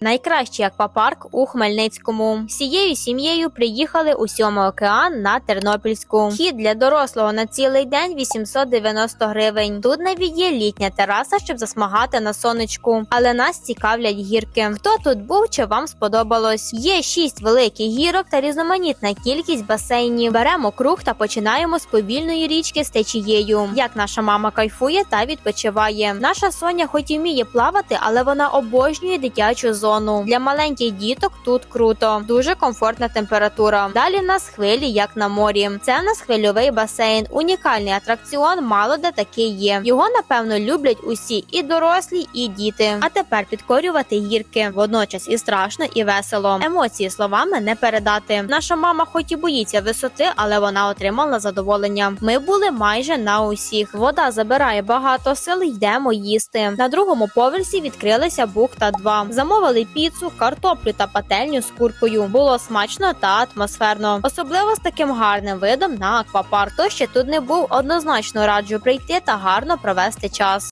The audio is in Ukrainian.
Найкращий аквапарк у Хмельницькому. Всією сім'єю приїхали у сьомий океан на Тернопільську. Вхід для дорослого на цілий день 890 гривень. Тут навіть є літня тераса, щоб засмагати на сонечку. Але нас цікавлять гірки. Хто тут був чи вам сподобалось? Є шість великих гірок та різноманітна кількість басейнів. Беремо круг та починаємо з повільної річки з течією. Як наша мама кайфує та відпочиває. Наша Соня, хоч і вміє плавати, але вона обожнює дитячу зону. Для маленьких діток тут круто, дуже комфортна температура. Далі нас хвилі, як на морі. Це в нас хвильовий басейн, унікальний атракціон, мало де такий є. Його напевно люблять усі, і дорослі, і діти. А тепер підкорювати гірки. Водночас і страшно, і весело. Емоції словами не передати. Наша мама, хоч і боїться висоти, але вона отримала задоволення. Ми були майже на усіх. Вода забирає багато сил. Йдемо їсти. На другому поверсі відкрилися бухта 2 Замовили піцу, картоплю та пательню з куркою. Було смачно та атмосферно, особливо з таким гарним видом на аквапарк. Хто ще тут не був, однозначно раджу прийти та гарно провести час.